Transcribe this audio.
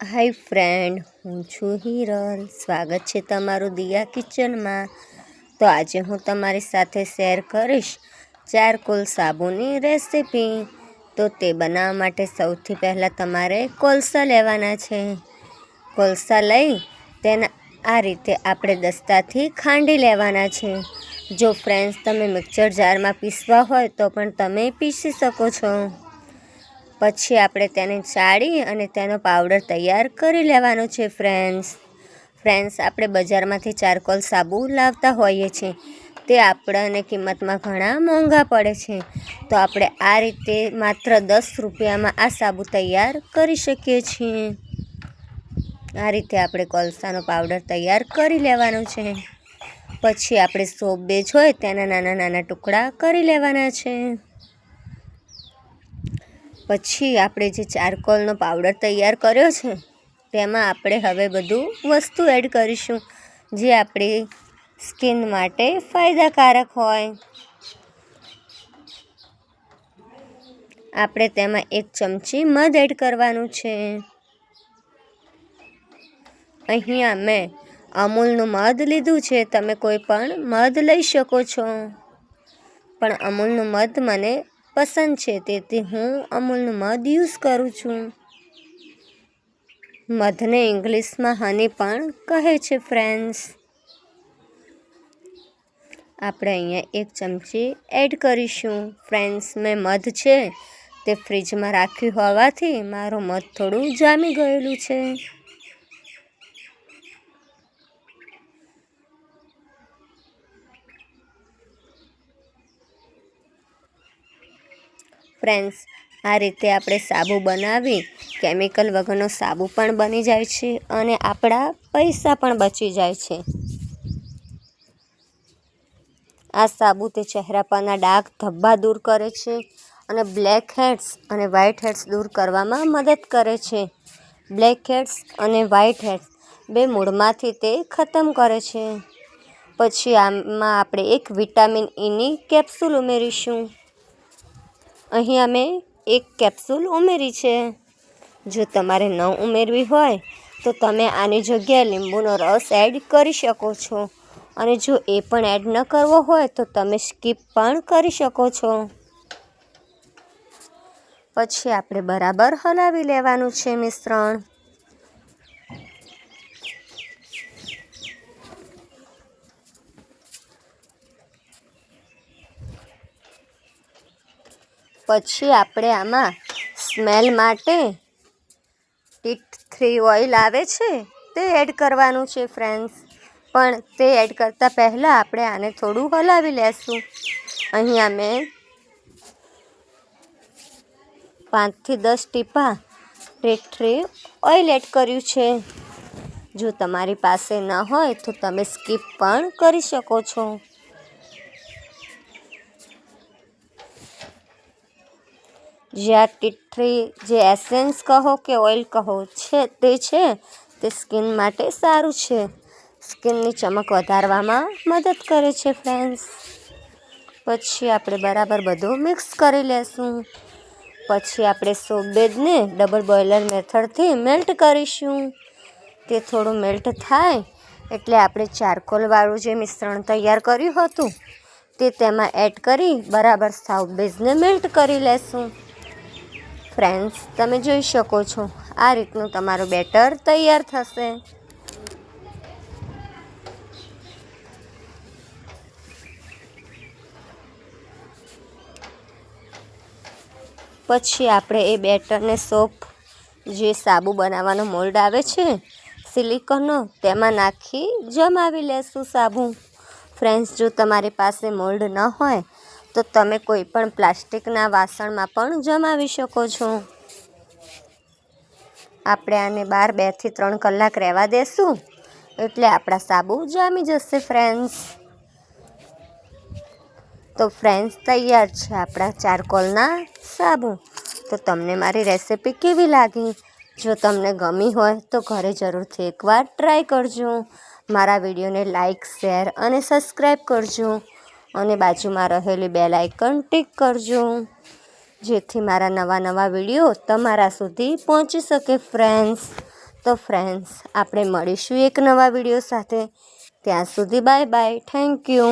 હાય friend, હું છું હિરલ સ્વાગત છે તમારું દિયા કિચનમાં. તો આજે હું તમારી સાથે શેર કરીશ ચારકોલ સાબુની રેસીપી. તો તે બનાવવા માટે સૌથી પહેલાં તમારે કોલસા લેવાના છે. કોલસા લઈ તેના આ રીતે આપણે દસ્તાથી ખાંડી લેવાના છે. જો ફ્રેન્ડ્સ, તમે મિક્સર જારમાં પીસવા હોય તો પણ તમે પીસી શકો છો. પછી આપણે તેને ચાળી અને તેનો પાવડર તૈયાર કરી લેવાનો છે ફ્રેન્ડ્સ ફ્રેન્ડ્સ આપણે બજારમાંથી ચારકોલ સાબુ લાવતા હોઈએ છીએ. તે આપણને કિંમતમાં ઘણા મોંઘા પડે છે. તો આપણે આ રીતે માત્ર દસ રૂપિયામાં આ સાબુ તૈયાર કરી શકીએ છીએ. આ રીતે આપણે કોલસાનો પાવડર તૈયાર કરી લેવાનો છે. પછી આપણે સોપ બેજ હોય, તેના નાના નાના ટુકડા કરી લેવાના છે. પછી આપણે જે ચારકોલનો પાવડર તૈયાર કર્યો છે, તેમાં આપણે હવે બધું વસ્તુ એડ કરીશું, જે આપણી સ્કિન માટે ફાયદાકારક હોય. આપણે તેમાં એક ચમચી મધ એડ કરવાનું છે. અહીંયા મેં અમૂલનું મધ લીધું છે, તમે કોઈ પણ મધ લઈ શકો છો. પણ અમૂલનું મધ મને પસંદ છે તેથી હું અમૂલનું મધ યુઝ કરું છું. મધને ઇંગ્લિશમાં હની પણ કહે છે ફ્રેન્ડ્સ આપણે અહીંયા એક ચમચી એડ કરીશું. ફ્રેન્ડ્સ મેં મધ છે તે ફ્રીજમાં રાખ્યું હોવાથી મારું મધ થોડું જામી ગયેલું છે. ફ્રેન્ડ્સ, આ રીતે આપણે સાબુ બનાવી, કેમિકલ વગરનો સાબુ પણ બની જાય છે અને આપણા પૈસા પણ બચી જાય છે. આ સાબુ તે ચહેરા પરના ડાઘ ધબ્બા દૂર કરે છે અને બ્લેક હેડ્સ અને વ્હાઇટ હેડ્સ દૂર કરવામાં મદદ કરે છે. બ્લેક હેડ્સ અને વ્હાઇટ હેડ્સ બે મૂળમાંથી તે ખતમ કરે છે. પછી આમાં આપણે એક વિટામિન ઈની કેપ્સ્યુલ ઉમેરીશું. અહીં અમે એક કેપ્સ્યુલ ઉમેરી છે. જો તમારે ન ઉમેરવી હોય, તો તમે આની જગ્યાએ લીંબુનો રસ એડ કરી શકો છો. અને જો એ પણ એડ ન કરવો હોય, તો તમે સ્કીપ પણ કરી શકો છો. પછી આપણે બરાબર હલાવી લેવાનું છે મિશ્રણ. પછી આપણે આમાં સ્મેલ માટે ટીટ થ્રી ઓઇલ આવે છે, તે એડ કરવાનું છે ફ્રેન્ડ્સ. પણ તે એડ કરતાં પહેલાં આપણે આને થોડું હલાવી લેશું. અહીંયા મેં પાંચથી દસ ટીપા ટીટ થ્રી ઓઇલ એડ કર્યું છે. જો તમારી પાસે ન હોય તો તમે સ્કીપ પણ કરી શકો છો. જે આ ટીઠરી જે એસેન્સ કહો કે ઓઇલ કહો છે, તે છે, તે સ્કિન માટે સારું છે. સ્કિનની ચમક વધારવામાં મદદ કરે છે ફ્રેન્ડ્સ પછી આપણે બરાબર બધું મિક્સ કરી લેશું. પછી આપણે સોબેદને ડબલ બોઇલર મેથડથી મેલ્ટ કરીશું. તે થોડું મેલ્ટ થાય એટલે આપણે ચારકોલવાળું જે મિશ્રણ તૈયાર કર્યું હતું, તે તેમાં એડ કરી બરાબર સાવ બેઝને મેલ્ટ કરી લેશું. ફ્રેન્ડ્સ તમે જોઈ શકો છો. આ રીતનું તમારું બેટર તૈયાર થશે. પછી આપણે એ બેટરને સોપ જે સાબુ બનાવવાનો મોલ્ડ આવે છે, સિલિકોનનો, તેમાં નાખી જમાવી લેશું સાબુ. ફ્રેન્ડ્સ જો તમારી પાસે મોલ્ડ ન હોય તો તમે કોઈ પણ પ્લાસ્ટિકના વાસણમાં પણ જમાવી શકો છો. આપણે આને બાર બેથી ત્રણ કલાક રહેવા દેશું. એટલે આપણા સાબુ જામી જશે ફ્રેન્ડ્સ તો ફ્રેન્ડ્સ તૈયાર છે આપણા ચારકોલના સાબુ. તો તમને મારી રેસિપી કેવી લાગી? જો તમને ગમી હોય તો ઘરે જરૂરથી એકવાર ટ્રાય કરજો. મારા વિડીયોને લાઇક શેર અને સબસ્ક્રાઈબ કરજો. અને બાજુમાં રહેલી બેલ આઇકન ટિક કરજો. જેથી મારા નવા નવા વીડિયો તમારા સુધી પહોંચી શકે ફ્રેન્ડ્સ તો ફ્રેન્ડ્સ આપણે મળીશું એક નવા વીડિયો સાથે. ત્યાં સુધી બાય બાય થેન્ક યુ